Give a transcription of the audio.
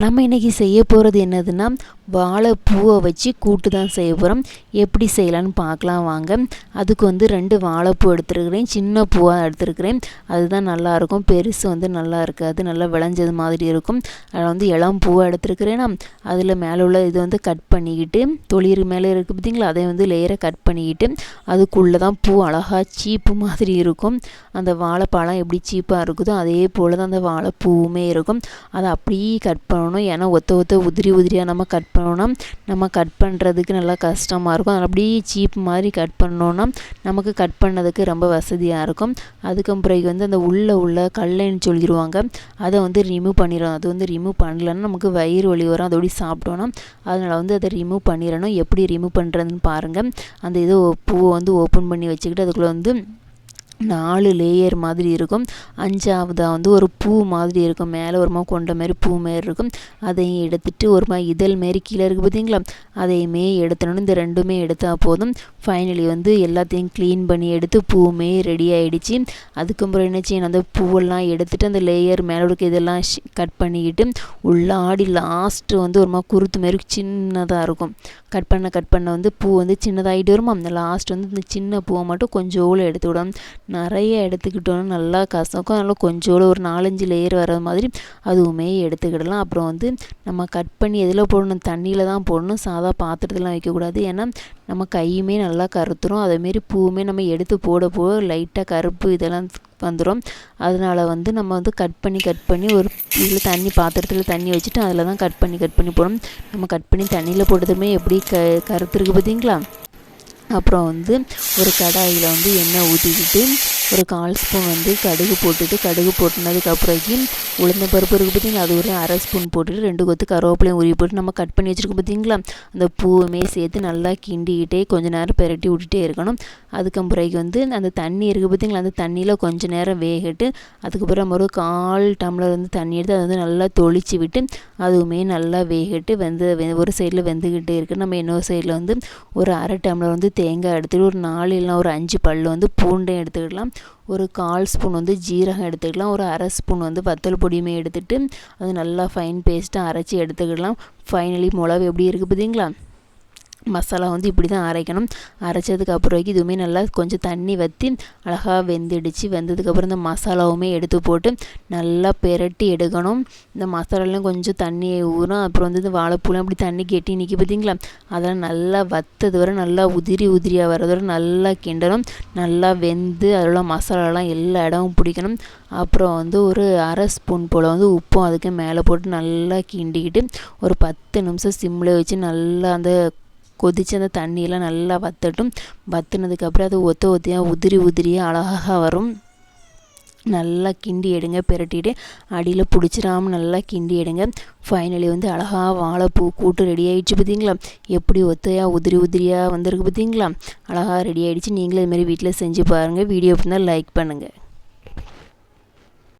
நம்ம இன்றைக்கி செய்ய போகிறது என்னதுன்னா வாழைப்பூவை வச்சு கூட்டு தான் செய்ய போகிறோம் எப்படி செய்யலான்னு பார்க்கலாம் வாங்க. அதுக்கு வந்து ரெண்டு வாழைப்பூ எடுத்துருக்கிறேன். சின்ன பூவாக எடுத்துருக்கிறேன். அதுதான் நல்லாயிருக்கும். பெருசு வந்து நல்லா இருக்காது. நல்லா விளைஞ்சது மாதிரி இருக்கும். அதில் வந்து இளம் பூவாக எடுத்துருக்கிறேன்னா அதில் மேலே உள்ள இது வந்து கட் பண்ணிக்கிட்டு தொழிறு மேலே இருக்குது பார்த்திங்களா? அதை வந்து லேயரை கட் பண்ணிக்கிட்டு அதுக்குள்ளே தான் பூ அழகாக சீப்பு மாதிரி இருக்கும். அந்த வாழைப்பழம் எப்படி சீப்பாக இருக்குதோ அதே போல் தான் அந்த வாழைப்பூவுமே இருக்கும். அதை அப்படியே கட் பண்ணணும். ஏன்னா ஒத்த ஒத்த உதிரி உதிரியாக நம்ம கட் பண்ணோன்னா நம்ம கட் பண்ணுறதுக்கு நல்லா கஷ்டமாக இருக்கும். அதில் அப்படியே சீப் மாதிரி கட் பண்ணோன்னா நமக்கு கட் பண்ணதுக்கு ரொம்ப வசதியாக இருக்கும். அதுக்கு பிறகு வந்து அந்த உள்ளே உள்ள கல்லைன்னு சொல்லிடுவாங்க அதை வந்து ரிமூவ் பண்ணிடணும். அது வந்து ரிமூவ் பண்ணலன்னா நமக்கு வயிறு வலி வரும். அதோடய சாப்பிட்டோன்னா அதனால் வந்து அதை ரிமூவ் பண்ணிடணும். எப்படி ரிமூவ் பண்ணுறதுன்னு பாருங்கள் அந்த இது பூவை வந்து ஓப்பன் பண்ணி வச்சுக்கிட்டு அதுக்குள்ளே வந்து நாலு லேயர் மாதிரி இருக்கும். அஞ்சாவதாக வந்து ஒரு பூ மாதிரி இருக்கும். மேலே ஒரு மாதிரி கொண்ட மாதிரி பூ மாரி இருக்கும். அதையும் எடுத்துட்டு ஒரு மாதிரி இதழ் மாரி கீழே இருக்குது பார்த்தீங்களா அதையுமே எடுத்துடணும். இந்த ரெண்டுமே எடுத்தால் போதும். ஃபைனலி வந்து எல்லாத்தையும் க்ளீன் பண்ணி எடுத்து பூவுமே ரெடி ஆகிடுச்சு அதுக்கப்புறம் என்ன செய்யணும்? அந்த பூவெல்லாம் எடுத்துகிட்டு அந்த லேயர் மேலே இருக்க இதெல்லாம் கட் பண்ணிக்கிட்டு உள்ள ஆடி லாஸ்ட்டு வந்து ஒரு மாதிரி குருத்து மாரி சின்னதாக இருக்கும். கட் பண்ண கட் பண்ண வந்து பூ வந்து சின்னதாகிட்டு வருமா? அந்த லாஸ்ட் வந்து இந்த சின்ன பூவை மட்டும் கொஞ்சோடு எடுத்து விடணும். நிறைய எடுத்துக்கிட்டோன்னா நல்லா கசக்கும். அதனால் கொஞ்சோடு ஒரு நாலஞ்சு லேயர் வர மாதிரி அதுவுமே எடுத்துக்கிடலாம். அப்புறம் வந்து நம்ம கட் பண்ணி எதில் போடணும்? தண்ணியில் தான் போடணும். சாதா பாத்திரத்துலாம் வைக்கக்கூடாது. ஏன்னா நம்ம கையுமே நல்லா கருத்துரும். அதேமாரி பூவுமே நம்ம எடுத்து போட போக லைட்டாக கருப்பு இதெல்லாம் வந்துடும் அதனால் வந்து நம்ம வந்து கட் பண்ணி கட் பண்ணி ஒரு இதில் தண்ணி பாத்திரத்தில் தண்ணி வச்சுட்டு அதில் தான் கட் பண்ணி கட் பண்ணி போடணும். நம்ம கட் பண்ணி தண்ணியில் போட்டதுமே எப்படி க கருத்துருக்கு பார்த்தீங்களா? அப்புறம் வந்து ஒரு கடாயில் வந்து எண்ணெய் ஊற்றிக்கிட்டு ஒரு கால் ஸ்பூன் வந்து கடுகு போட்டுட்டு கடுகு போட்டுனதுக்கப்புறக்கு உளுந்த பருப்பு இருக்குது பார்த்திங்களா? அது ஒரு அரை ஸ்பூன் போட்டுட்டு ரெண்டு கொத்து கருவேப்பிலையும் உருவி போட்டு நம்ம கட் பண்ணி வச்சுருக்கோம் பார்த்திங்களா? அந்த பூவுமே சேர்த்து நல்லா கிண்டிக்கிட்டே கொஞ்சம் நேரம் பெரட்டி விட்டுட்டே இருக்கணும். அதுக்கப்புறக்கு வந்து அந்த தண்ணி இருக்குது பார்த்திங்களா? அந்த தண்ணியில் கொஞ்சம் நேரம் வேகட்டு. அதுக்கப்புறம் நம்ம ஒரு கால் டம்ளர் வந்து தண்ணி எடுத்து அதை வந்து நல்லா தொளிச்சு விட்டு அதுவுமே நல்லா வேகட்டு வெந்து ஒரு சைடில் வெந்துக்கிட்டே இருக்குது நம்ம இன்னொரு சைடில் வந்து ஒரு அரை டம்ளர் வந்து தேங்காய் எடுத்துகிட்டு ஒரு நாலு இல்லைனா ஒரு அஞ்சு பல் வந்து பூண்டையும் எடுத்துக்கிடலாம். ஒரு கால் ஸ்பூன் வந்து ஜீரகம் எடுத்துக்கலாம் ஒரு அரை ஸ்பூன் வந்து வத்தல் பொடியுமே எடுத்துகிட்டு அது நல்லா ஃபைன் பேஸ்ட்டாக அரைச்சி எடுத்துக்கிடலாம். ஃபைனலி மிளகு எப்படி இருக்குது பார்த்தீங்களா? மசாலா வந்து இப்படி தான் அரைக்கணும். அரைச்சதுக்கு அப்புறம் இதுவுமே நல்லா கொஞ்சம் தண்ணி வற்றி அழகாக வெந்துடுச்சு. வெந்ததுக்கப்புறம் இந்த மசாலாவுமே எடுத்து போட்டு நல்லா பெரட்டி எடுக்கணும். இந்த மசாலாலாம் கொஞ்சம் தண்ணியை ஊறும் அப்புறம் வந்து இந்த வாழைப்பூலாம் அப்படி தண்ணி கெட்டி நிற்கி பார்த்தீங்களா? அதெல்லாம் நல்லா வத்தது வரை நல்லா உதிரி உதிரியாக வர்றது வரை நல்லா கிண்டணும். நல்லா வெந்து அதில் மசாலாலாம் எல்லா இடமும் பிடிக்கணும். அப்புறம் வந்து ஒரு அரை ஸ்பூன் போல் வந்து உப்பும் அதுக்கு மேலே போட்டு நல்லா கிண்டிக்கிட்டு ஒரு பத்து நிமிஷம் சிம்மில் வச்சு நல்லா அந்த கொதித்து அந்த தண்ணியெல்லாம் நல்லா வற்றட்டும் வற்றினதுக்கப்புறம் அது ஒத்த ஒத்தையாக உதிரி உதிரியாக அழகாக வரும். நல்லா கிண்டி எடுங்க பிரட்டிட்டு அடியில் பிடிச்சிடாமல் நல்லா கிண்டி எடுங்க. ஃபைனலி வந்து அழகாக வாழைப்பூ கூட்டு ரெடி ஆகிடுச்சு பார்த்தீங்களா எப்படி ஒத்தையாக உதிரி உதிரியாக வந்திருக்கு பார்த்தீங்களா அழகாக ரெடி ஆகிடுச்சு நீங்களும் இதுமாரி வீட்டில் செஞ்சு பாருங்கள் வீடியோ அப்படின்னா லைக் பண்ணுங்கள்